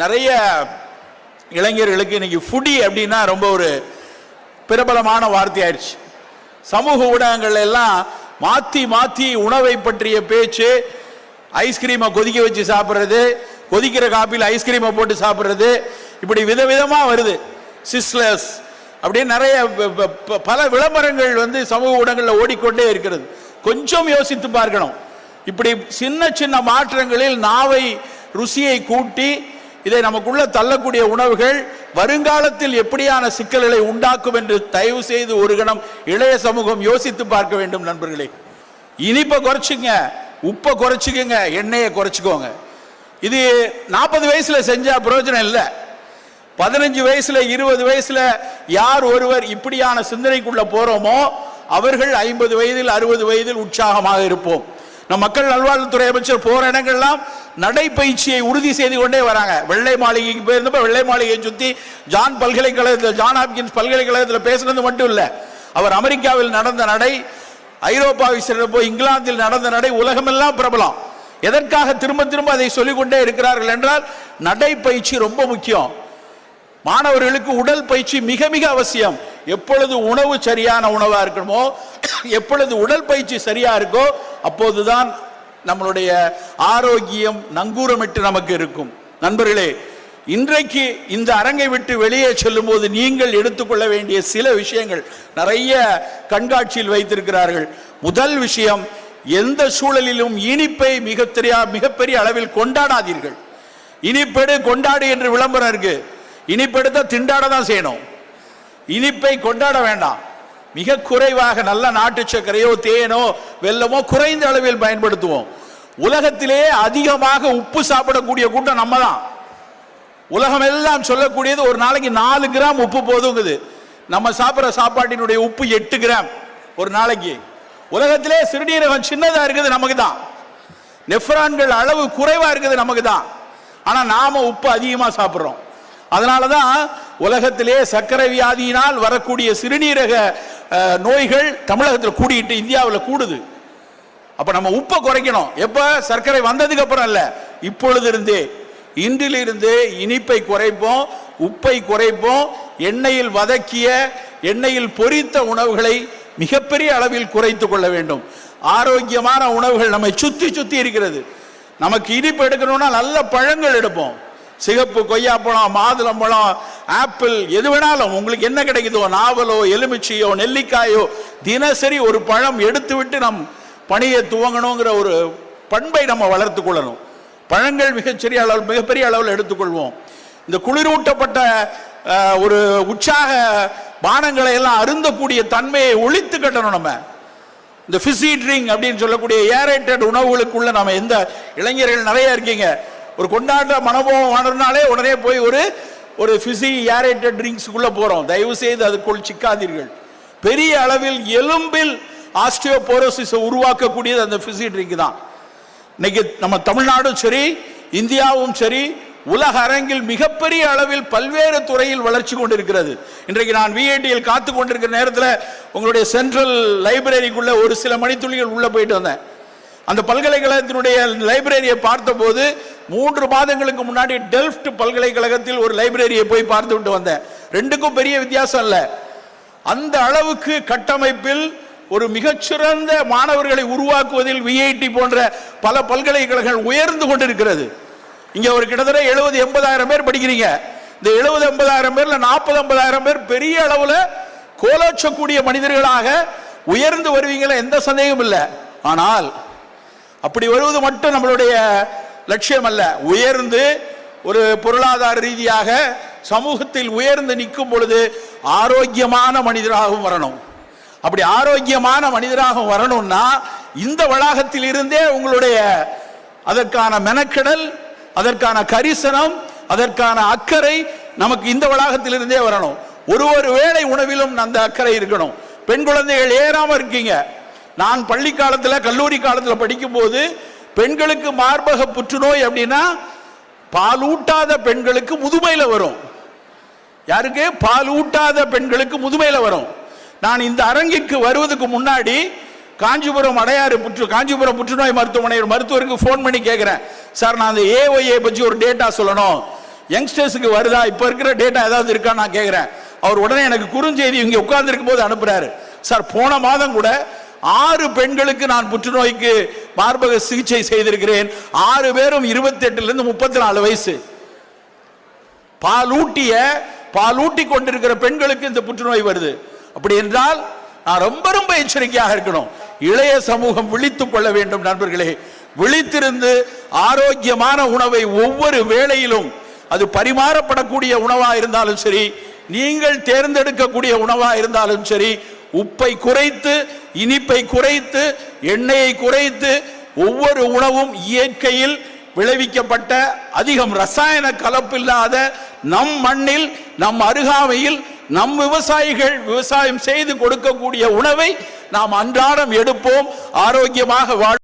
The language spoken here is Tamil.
நிறைய இளைஞர்களுக்கு இன்னைக்கு ஃபுடி அப்படின்னா ரொம்ப ஒரு பிரபலமான வார்த்தையாயிடுச்சு. சமூக ஊடகங்கள் எல்லாம் மாற்றி மாற்றி உணவை பற்றிய பேச்சு ஐஸ்கிரீமை கொதிக்க வச்சு சாப்பிட்றது கொதிக்கிற காப்பியில் ஐஸ்கிரீமை போட்டு சாப்பிட்றது இப்படி விதவிதமாக வருது. சிஸ்லஸ் அப்படின்னு நிறைய பல விளம்பரங்கள் வந்து சமூக ஊடகங்களில் ஓடிக்கொண்டே இருக்கிறது. கொஞ்சம் யோசித்து பார்க்கணும். இப்படி சின்ன சின்ன மாற்றங்களில் நாவை ருசியை கூட்டி இதை நமக்குள்ள தள்ளக்கூடிய உணவுகள் வருங்காலத்தில் எப்படியான சிக்கல்களை உண்டாக்கும் என்று தயவு செய்து ஒரு கணம் இளைய சமூகம் யோசித்து பார்க்க வேண்டும் நண்பர்களே. இனிப்பை குறைச்சிங்க உப்பை குறைச்சிக்கோங்க எண்ணெயை குறைச்சிக்கோங்க. இது நாற்பது வயசுல செஞ்சா பிரயோஜனம் இல்லை. பதினஞ்சு வயசுல இருபது வயசுல யார் ஒருவர் இப்படியான சிந்தனைக்குள்ள போறோமோ அவர்கள் ஐம்பது வயதில் அறுபது வயதில் உற்சாகமாக இருப்போம். நம் மக்கள் நல்வாழ்வுத்துறை அமைச்சர் போற இடங்கள்லாம் நடைப்பயிற்சியை உறுதி செய்து கொண்டே வராங்க. வெள்ளை மாளிகைக்கு போயிருந்தப்ப வெள்ளை மாளிகையை சுத்தி ஜான் பல்கலைக்கழகத்தில் ஜான் ஹாப்கின்ஸ் பல்கலைக்கழகத்தில் பேசுனது மட்டும் இல்லை. அவர் அமெரிக்காவில் நடந்த நடை ஐரோப்பாவை சென்ற போய் இங்கிலாந்தில் நடந்த நடை உலகமெல்லாம் பிரபலம். எதற்காக திரும்ப திரும்ப அதை சொல்லிக்கொண்டே இருக்கிறார்கள் என்றால் நடைப்பயிற்சி ரொம்ப முக்கியம். மாணவர்களுக்கு உடல் பயிற்சி மிக மிக அவசியம். எப்பொழுது உணவு சரியான உணவா இருக்கணுமோ எப்பொழுது உடல் பயிற்சி சரியா இருக்கோ அப்போதுதான் நம்மளுடைய ஆரோக்கியம் நங்கூரமிட்டு நமக்கு இருக்கும். நண்பர்களே இன்றைக்கு இந்த அரங்கை விட்டு வெளியே செல்லும் போது நீங்கள் எடுத்துக்கொள்ள வேண்டிய சில விஷயங்கள் நிறைய கண்காட்சியில் வைத்திருக்கிறார்கள். முதல் விஷயம் எந்த சூழலிலும் இனிப்பை மிக தெரியா மிகப்பெரிய அளவில் கொண்டாடாதீர்கள். இனிப்பெடு கொண்டாடு என்று விளம்பரம் இருக்கு. இனிப்பெடுத்த திண்டாட தான் செய்யணும். இனிப்பை கொண்டாட வேண்டாம். மிக குறைவாக நல்ல நாட்டு சர்க்கரையோ தேனோ வெல்லமோ குறைந்த அளவில் பயன்படுத்துவோம். உலகத்திலே அதிகமாக உப்பு சாப்பிடக்கூடிய கூட்டம் நம்ம தான் உலகம் எல்லாம் சொல்லக்கூடியது ஒரு நாளைக்கு நாலு கிராம் உப்பு போதுங்குது. நம்ம சாப்பிட்ற சாப்பாட்டினுடைய உப்பு எட்டு கிராம் ஒரு நாளைக்கு. உலகத்திலே சிறுநீரகம் சின்னதா இருக்குது நமக்கு தான் நெஃப்ரான்கள் அளவு குறைவா இருக்குது நமக்கு தான் ஆனா நாம உப்பு அதிகமா சாப்பிடுறோம். அதனால தான் உலகத்திலே சர்க்கரை வியாதியினால் வரக்கூடிய சிறுநீரக நோய்கள் தமிழகத்தில் கூடிட்டு இந்தியாவில் கூடுது. அப்ப நம்ம உப்பை குறைக்கணும். எப்ப? சர்க்கரை வந்ததுக்கு அப்புறம் இல்ல. இப்பொழுது இருந்தே இன்றிலிருந்து இனிப்பை குறைப்போம் உப்பை குறைப்போம் எண்ணெயில் வதக்கிய எண்ணெயில் பொரித்த உணவுகளை மிகப்பெரிய அளவில் குறைத்து கொள்ள வேண்டும். ஆரோக்கியமான உணவுகள் நம்மை சுத்தி சுத்தி இருக்கிறது. நமக்கு இனிப்பு எடுக்கணும்னா நல்ல பழங்கள் எடுப்போம். சிகப்பு கொய்யாப்பழம் மாதுளம்பழம் ஆப்பிள் எது வேணாலும் உங்களுக்கு என்ன கிடைக்குதோ நாவலோ எலுமிச்சையோ நெல்லிக்காயோ தினசரி ஒரு பழம் எடுத்து விட்டு நம் பணியை துவங்கணுங்கிற ஒரு பண்பை நம்ம வளர்த்து கொள்ளணும். பழங்கள் மிகச்சிறிய அளவில் மிகப்பெரிய அளவில் எடுத்துக்கொள்வோம். இந்த குளிரூட்டப்பட்ட ஒரு உற்சாக பானங்களை எல்லாம் அருந்தக்கூடிய தன்மையை ஒழித்து கட்டணும் நம்ம. இந்த ஃபிசி ட்ரிங்க் அப்படின்னு சொல்லக்கூடிய ஏரேட்டட் உணவுகளுக்குள்ள நம்ம எந்த இளைஞர்கள் நிறைய இருக்கீங்க. ஒரு கொண்டாட்ட மனபோகம் வரணும்னாலே உடனே போய் ஒரு ஒரு ஃபிசி ஏரேட்டட் ட்ரிங்க்ஸுக்குள்ளே போகிறோம் தயவு செய்து அதுக்குள் சிக்காதீர்கள். பெரிய அளவில் எலும்பில் ஆஸ்டியோபோரோசிஸை உருவாக்கக்கூடியது அந்த ஃபிசி ட்ரிங்க் தான். இன்னைக்கு நம்ம தமிழ்நாடும் சரி இந்தியாவும் சரி உலக அரங்கில் மிகப்பெரிய அளவில் பல்வேறு துறையில் வளர்ச்சி கொண்டிருக்கிறது. இன்றைக்கு நான் விஐடியில் காத்து கொண்டிருக்கிற நேரத்தில் உங்களுடைய சென்ட்ரல் லைப்ரரிக்குள்ள ஒரு சில மணித்துளிகள் உள்ளே போயிட்டு வந்தேன். அந்த பல்கலைக்கழகத்தினுடைய லைப்ரரியை பார்த்தபோது மூன்று மாதங்களுக்கு முன்னாடி டெல்ஃப்ட் பல்கலைக்கழகத்தில் ஒரு லைப்ரரியை போய் பார்த்து விட்டு வந்தேன். ரெண்டுக்கும் பெரிய வித்தியாசம் இல்லை. அந்த அளவுக்கு கட்டமைப்பில் ஒரு மிகச்சிறந்த மாணவர்களை உருவாக்குவதில் விஐடி போன்ற பல பல்கலைக்கழகங்கள் உயர்ந்து கொண்டிருக்கிறது. இங்கே ஒரு கிட்டத்தட்ட எழுபது எண்பதாயிரம் பேர் படிக்கிறீங்க. இந்த எழுபது எண்பதாயிரம் பேர்ல நாற்பது ஐம்பதாயிரம் பேர் பெரிய அளவில் கோலோச்சக்கூடிய மனிதர்களாக உயர்ந்து வருவீங்களா எந்த சந்தேகமும் இல்லை. ஆனால் அப்படி வருவது மட்டும் நம்மளுடைய லட்சியம் அல்ல உயர்ந்து ஒரு பொருளாதார ரீதியாக சமூகத்தில் உயர்ந்து நிற்கும் பொழுது ஆரோக்கியமான மனிதராகவும் வரணும். அப்படி ஆரோக்கியமான மனிதராக வரணும்னா இந்த வளாகத்தில் இருந்தே உங்களுடைய அதற்கான மெனக்கெடல் அதற்கான கரிசனம் அதற்கான அக்கறை நமக்கு இந்த வளாகத்தில் இருந்தே வரணும். ஒரு ஒரு வேளை உணவிலும் அந்த அக்கறை இருக்கணும். பெண் குழந்தைகள் ஏறாமல் இருக்கீங்க. நான் பள்ளி காலத்தில் கல்லூரி காலத்தில் படிக்கும் போது பெண்களுக்கு மார்பக புற்றுநோய் அப்படின்னா பாலூட்டாத பெண்களுக்கு முதுமையில் வரும். யாருக்கு? பாலூட்டாத பெண்களுக்கு முதுமையில் வரும். நான் இந்த அரங்கிற்கு வருவதற்கு முன்னாடி காஞ்சிபுரம் அடையாறு புற்று காஞ்சிபுரம் புற்றுநோய் மருத்துவமனை மருத்துவருக்கு ஃபோன் பண்ணி கேட்குறேன் சார் நான் அந்த ஏஒஏ பற்றி ஒரு டேட்டா சொல்லணும். யங்ஸ்டர்ஸுக்கு வருதா? இப்போ இருக்கிற டேட்டா ஏதாவது இருக்கான்னு நான் கேட்குறேன் அவர் உடனே எனக்கு குறுஞ்செய்தி இங்கே உட்கார்ந்துருக்கும் போது அனுப்புகிறாரு சார் போன மாதம் கூட ஆறு பெண்களுக்கு நான் புற்றுநோய்க்கு மார்பக சிகிச்சை செய்திருக்கிறேன். ஆறு பேரும் இருபத்தி எட்டுல இருந்து முப்பத்தி நாலு வயசு. பாலூட்டிய பாலூட்டி கொண்டிருக்கிற பெண்களுக்கு இந்த புற்றுநோய் வருது. அப்படி என்றால் நான் ரொம்ப ரொம்ப எச்சரிக்கையாக இருக்கணும். இளைய சமூகம் விழித்துக் கொள்ள வேண்டும் நண்பர்களே. விழித்திருந்து ஆரோக்கியமான உணவை ஒவ்வொரு வேளையிலும் அது பரிமாறப்படக்கூடிய உணவா இருந்தாலும் சரி நீங்கள் தேர்ந்தெடுக்கக்கூடிய உணவா இருந்தாலும் சரி உப்பை குறைத்து இனிப்பை குறைத்து எண்ணெயை குறைத்து ஒவ்வொரு உணவும் இயற்கையில் விளைவிக்கப்பட்ட அதிகம் ரசாயன கலப்பில்லாத நம் மண்ணில் நம் அருகாமையில் நம் விவசாயிகள் விவசாயம் செய்து கொடுக்கக்கூடிய உணவை நாம் அன்றாடம் எடுப்போம் ஆரோக்கியமாக வாழ்